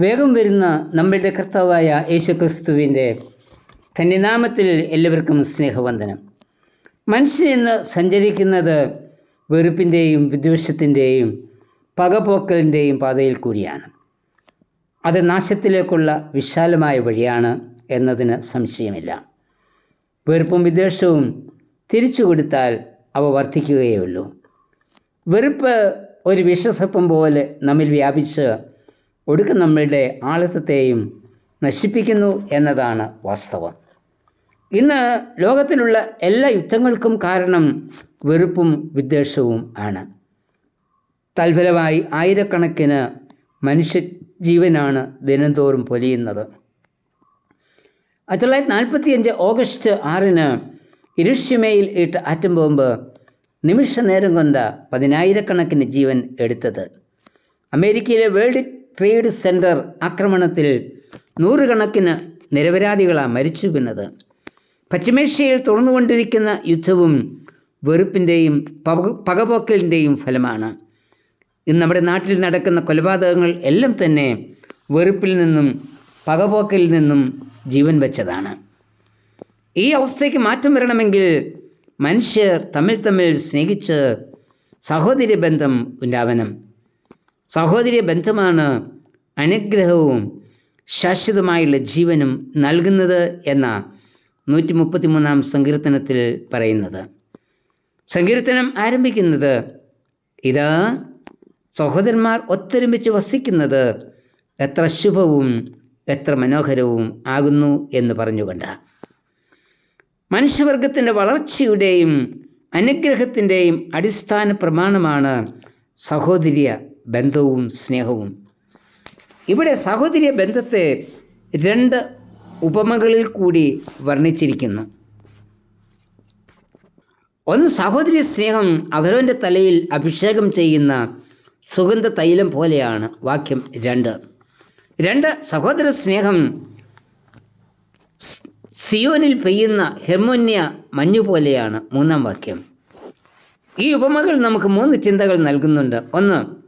വേഗം വരുന്ന നമ്മളുടെ കർത്താവായ യേശുക്രിസ്തുവിന്റെ തന്റെ നാമത്തിൽ എല്ലാവർക്കും സ്നേഹവന്ദനം. മനുഷ്യൻ ഇന്ന് സഞ്ചരിക്കുന്നത് വെറുപ്പിന്റെയും വിദ്വേഷത്തിന്റെയും പകപോക്കലിന്റെയും പാതയിൽ കൂടിയാണ്. അത് നാശത്തിലേക്കുള്ള വിശാലമായ വഴിയാണ് എന്നതിന് സംശയമില്ല. വെറുപ്പും വിദ്വേഷവും തിരിച്ചു കൊടുത്താൽ അവ വർദ്ധിക്കുകയേ ഉള്ളൂ. വെറുപ്പ് ഒരു വിഷസർപ്പം പോലെ നമ്മിൽ വ്യാപിച്ച് ഒടുക്കം നമ്മളുടെ ആളത്വത്തെയും നശിപ്പിക്കുന്നു എന്നതാണ് വാസ്തവം. ഇന്ന് ലോകത്തിലുള്ള എല്ലാ യുദ്ധങ്ങൾക്കും കാരണം വെറുപ്പും വിദ്വേഷവും ആണ്. തൽഫലമായി ആയിരക്കണക്കിന് മനുഷ്യ ജീവനാണ് ദിനംതോറും പൊലിയുന്നത്. ആയിരത്തി തൊള്ളായിരത്തി നാൽപ്പത്തിയഞ്ച് ഓഗസ്റ്റ് ആറിന് ഇരുഷ്യമയിൽ ഇട്ട ആറ്റം ബോംബ് നിമിഷ നേരം കൊണ്ട് പതിനായിരക്കണക്കിന് ജീവൻ എടുത്തത്. അമേരിക്കയിലെ വേൾഡ് ട്രേഡ് സെന്റർ ആക്രമണത്തിൽ നൂറുകണക്കിന് നിരപരാധികളാണ് മരിച്ചു വീണത് പശ്ചിമേഷ്യയിൽ തുറന്നുകൊണ്ടിരിക്കുന്ന യുദ്ധവും വെറുപ്പിന്റെയും പക പകപോക്കലിന്റെയും ഫലമാണ്. ഇന്ന് നമ്മുടെ നാട്ടിൽ നടക്കുന്ന കൊലപാതകങ്ങൾ എല്ലാം തന്നെ വെറുപ്പിൽ നിന്നും പകപോക്കലിൽ നിന്നും ജീവൻ വെച്ചതാണ്. ഈ അവസ്ഥയ്ക്ക് മാറ്റം വരണമെങ്കിൽ മനുഷ്യർ തമ്മിൽ തമ്മിൽ സ്നേഹിച്ച് സഹോദര്യ ബന്ധം ഉണ്ടാവണം. സഹോദര്യ ബന്ധമാണ് അനുഗ്രഹവും ശാശ്വതമായുള്ള ജീവനും നൽകുന്നത് എന്ന നൂറ്റി മുപ്പത്തി മൂന്നാം സങ്കീർത്തനത്തിൽ പറയുന്നത്. സങ്കീർത്തനം ആരംഭിക്കുന്നത് ഇതാ സഹോദരന്മാർ ഒത്തൊരുമിച്ച് വസിക്കുന്നത് എത്ര ശുഭവും എത്ര മനോഹരവും ആകുന്നു എന്ന് പറഞ്ഞുകൊണ്ട്. മനുഷ്യവർഗത്തിന്റെ വളർച്ചയുടെയും അനുഗ്രഹത്തിന്റെയും അടിസ്ഥാന പ്രമാണമാണ് സഹോദര്യ ബന്ധവും സ്നേഹവും. ഇവിടെ സാഹോദര്യ ബന്ധത്തെ രണ്ട് ഉപമകളിൽ കൂടി വർണിച്ചിരിക്കുന്നു. ഒന്ന് സഹോദരി സ്നേഹം അഹരോന്റെ തലയിൽ അഭിഷേകം ചെയ്യുന്ന സുഗന്ധ തൈലം പോലെയാണ്. വാക്യം രണ്ട്. രണ്ട് സഹോദര സ്നേഹം സിയോനിൽ പെയ്യുന്ന ഹെർമോന്യ മഞ്ഞു പോലെയാണ്. മൂന്നാം വാക്യം. ഈ ഉപമകൾ നമുക്ക് മൂന്ന് ചിന്തകൾ നൽകുന്നുണ്ട്. ഒന്ന്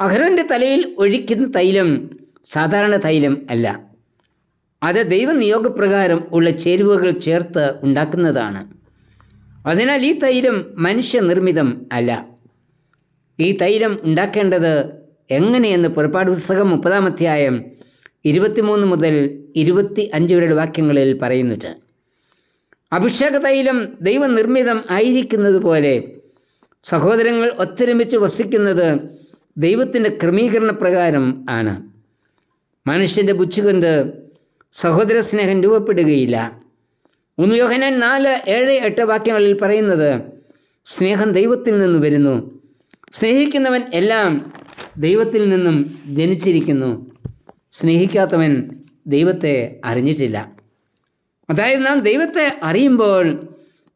അഹ്റോന്റെ തലയിൽ ഒഴിക്കുന്ന തൈലം സാധാരണ തൈലം അല്ല. അത് ദൈവനിയോഗപ്രകാരം ഉള്ള ചേരുവകൾ ചേർത്ത് ഉണ്ടാക്കുന്നതാണ്. അതിനാൽ ഈ തൈലം മനുഷ്യനിർമ്മിതം അല്ല. ഈ തൈലം ഉണ്ടാക്കേണ്ടത് എങ്ങനെയെന്ന് പുറപ്പാട് പുസ്തകം മുപ്പതാം അധ്യായം ഇരുപത്തിമൂന്ന് മുതൽ ഇരുപത്തി അഞ്ച് വരെയുള്ള വാക്യങ്ങളിൽ പറയുന്നുണ്ട്. അഭിഷേക തൈലം ദൈവനിർമ്മിതം ആയിരിക്കുന്നത് പോലെ സഹോദരങ്ങൾ ഒത്തൊരുമിച്ച് വസിക്കുന്നത് ദൈവത്തിന്റെ ക്രമീകരണ പ്രകാരം ആണ്. മനുഷ്യന്റെ ബുദ്ധി കൊണ്ട് സഹോദര സ്നേഹം രൂപപ്പെടുകയില്ല. ഒന്ന് യോഹനാൻ നാല് ഏഴ് എട്ട് വാക്യങ്ങളിൽ പറയുന്നത് സ്നേഹം ദൈവത്തിൽ നിന്ന് വരുന്നു. സ്നേഹിക്കുന്നവൻ എല്ലാം ദൈവത്തിൽ നിന്നും ജനിച്ചിരിക്കുന്നു. സ്നേഹിക്കാത്തവൻ ദൈവത്തെ അറിഞ്ഞിട്ടില്ല. അതായത് നാം ദൈവത്തെ അറിയുമ്പോൾ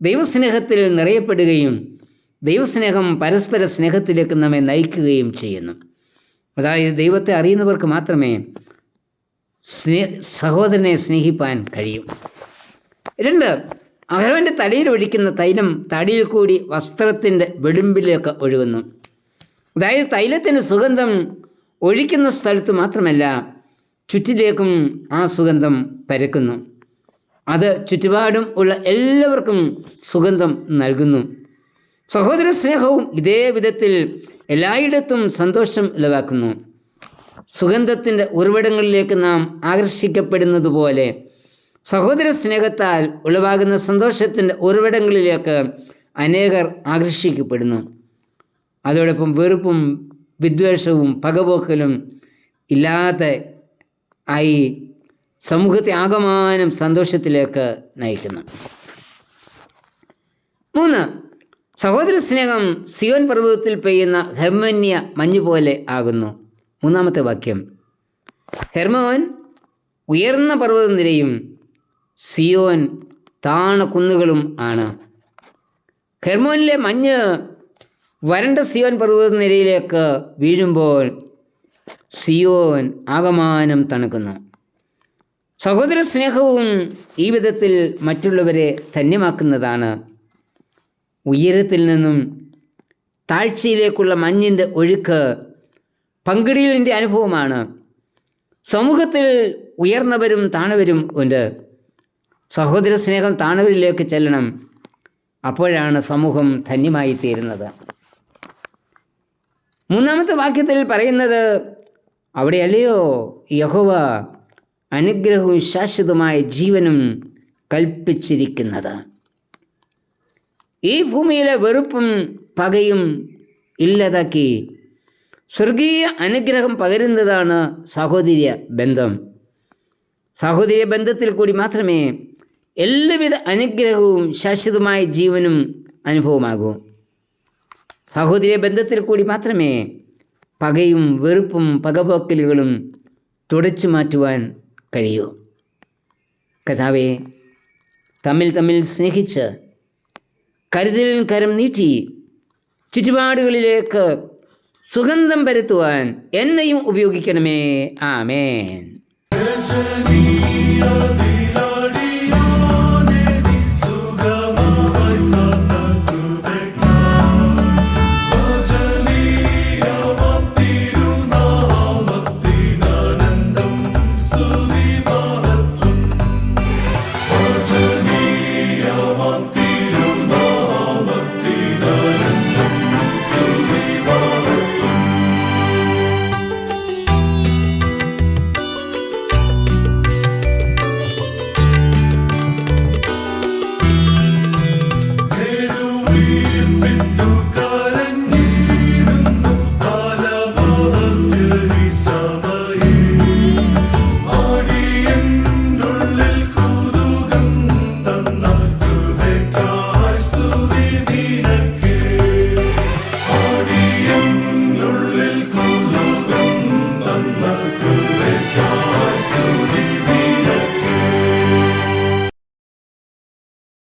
ദൈവസ്നേഹത്തിൽ നിറയപ്പെടുകയും ദൈവസ്നേഹം പരസ്പര സ്നേഹത്തിലേക്ക് നമ്മെ നയിക്കുകയും ചെയ്യുന്നു. അതായത് ദൈവത്തെ അറിയുന്നവർക്ക് മാത്രമേ സ്നേ സഹോദരനെ സ്നേഹിപ്പാൻ കഴിയൂ. രണ്ട് അഹരോന്റെ തലയിൽ ഒഴിക്കുന്ന തൈലം തടിയിൽ കൂടി വസ്ത്രത്തിന്റെ വെടുമ്പിലേക്ക് ഒഴുകുന്നു. അതായത് തൈലത്തിന്റെ സുഗന്ധം ഒഴിക്കുന്ന സ്ഥലത്ത് മാത്രമല്ല ചുറ്റിലേക്കും ആ സുഗന്ധം പരക്കുന്നു. അത് ചുറ്റുപാടും ഉള്ള എല്ലാവർക്കും സുഗന്ധം നൽകുന്നു. സഹോദര സ്നേഹവും ഇതേ വിധത്തിൽ എല്ലായിടത്തും സന്തോഷം ഉളവാക്കുന്നു. സുഗന്ധത്തിന്റെ ഉറവിടങ്ങളിലേക്ക് നാം ആകർഷിക്കപ്പെടുന്നത് പോലെ സഹോദര സ്നേഹത്താൽ ഉളവാകുന്ന സന്തോഷത്തിന്റെ ഉറവിടങ്ങളിലേക്ക് അനേകർ ആകർഷിക്കപ്പെടുന്നു. അതോടൊപ്പം വെറുപ്പും വിദ്വേഷവും പകപോക്കലും ഇല്ലാതെ ആയി സമൂഹത്തെ ആകമാനം സന്തോഷത്തിലേക്ക് നയിക്കുന്നു. മൂന്ന് സഹോദര സ്നേഹം സിയോൻ പർവതത്തിൽ പെയ്യുന്ന ഹെർമന്യ മഞ്ഞു പോലെ ആകുന്നു. മൂന്നാമത്തെ വാക്യം. ഹെർമോൻ ഉയർന്ന പർവതനിരയും സിയോൻ താണ കുന്നുകളും ആണ്. ഹെർമോനിലെ മഞ്ഞ് വരണ്ട സിയോൻ പർവതനിരയിലേക്ക് വീഴുമ്പോൾ സിയോൻ ആകമാനം തണുക്കുന്നു. സഹോദര സ്നേഹവും ഈ വിധത്തിൽ മറ്റുള്ളവരെ ധന്യമാക്കുന്നതാണ്. ഉയരത്തിൽ നിന്നും താഴ്ചയിലേക്കുള്ള മഞ്ഞിന്റെ ഒഴുക്ക് പങ്കിടിയിലിന്റെ അനുഭവമാണ്. സമൂഹത്തിൽ ഉയർന്നവരും താണവരും ഉണ്ട്. സഹോദര സ്നേഹം താണവരിലേക്ക് ചെല്ലണം. അപ്പോഴാണ് സമൂഹം ധന്യമായി തീരുന്നത്. മൂന്നാമത്തെ വാക്യത്തിൽ പറയുന്നത് അവിടെയല്ലയോ യഹോവ അനുഗ്രഹവും ശാശ്വതമായ ജീവനും കൽപ്പിച്ചിരിക്കുന്നത്? ഈ ഭൂമിയിലെ വെറുപ്പും പകയും ഇല്ലാതാക്കി. സ്വർഗീയ അനുഗ്രഹം പകരുന്നതാണ് സഹോദര്യ ബന്ധം. സഹോദര്യ ബന്ധത്തിൽ കൂടി മാത്രമേ എല്ലാവിധ അനുഗ്രഹവും ശാശ്വതമായ ജീവനും അനുഭവമാകൂ. സഹോദര്യ ബന്ധത്തിൽ കൂടി മാത്രമേ പകയും വെറുപ്പും പകപോക്കലുകളും തുടച്ചു മാറ്റുവാൻ കഴിയൂ. കഥാവെ തമ്മിൽ തമ്മിൽ സ്നേഹിച്ച് കരുതലിൻ കരം നീട്ടി. ചുറ്റുപാടുകളിലേക്ക് സുഗന്ധം പരത്തുവാൻ എന്നെയും ഉപയോഗിക്കണമേ. ആമേൻ.